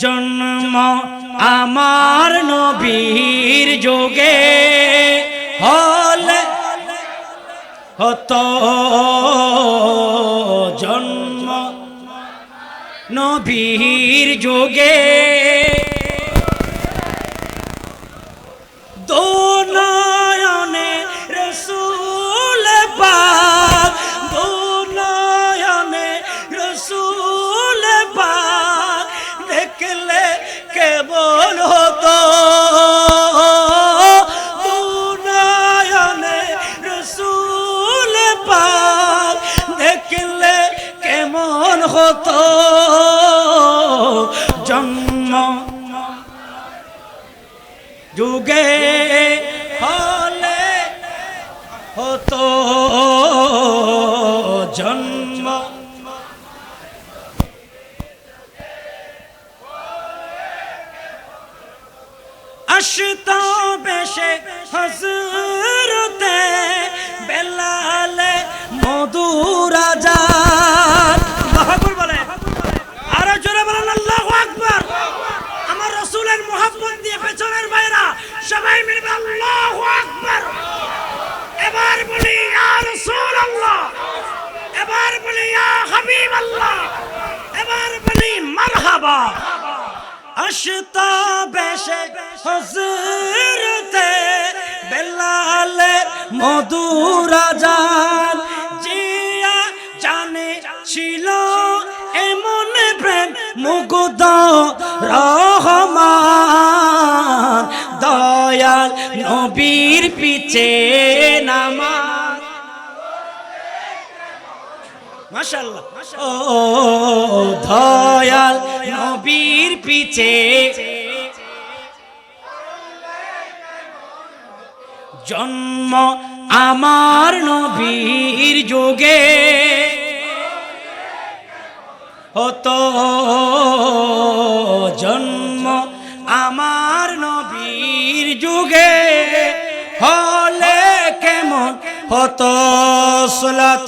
জন্ম আমার নবীর যোগে। হল হত জন্ম নবীর যোগে। দোনয়নে জন্ম যুগে হলে হতো জন্ম। আসত বেশে হজরতে মোহাম্মদ দিয়ে পেছনের বাইরা সবাই মিলবে এবার বলি এবার বলি এবার বলি, মারহাবা। জিয়া ছিল এমন প্রেম মুগ্ধ। রহমান দয়াল নবীর পিছে মাশাল্লাহ ও নবীর পিছে। জন্ম আমার নবীর যোগে। হতো জন্ম আমার যুগে হলে কেমন হত? সলাত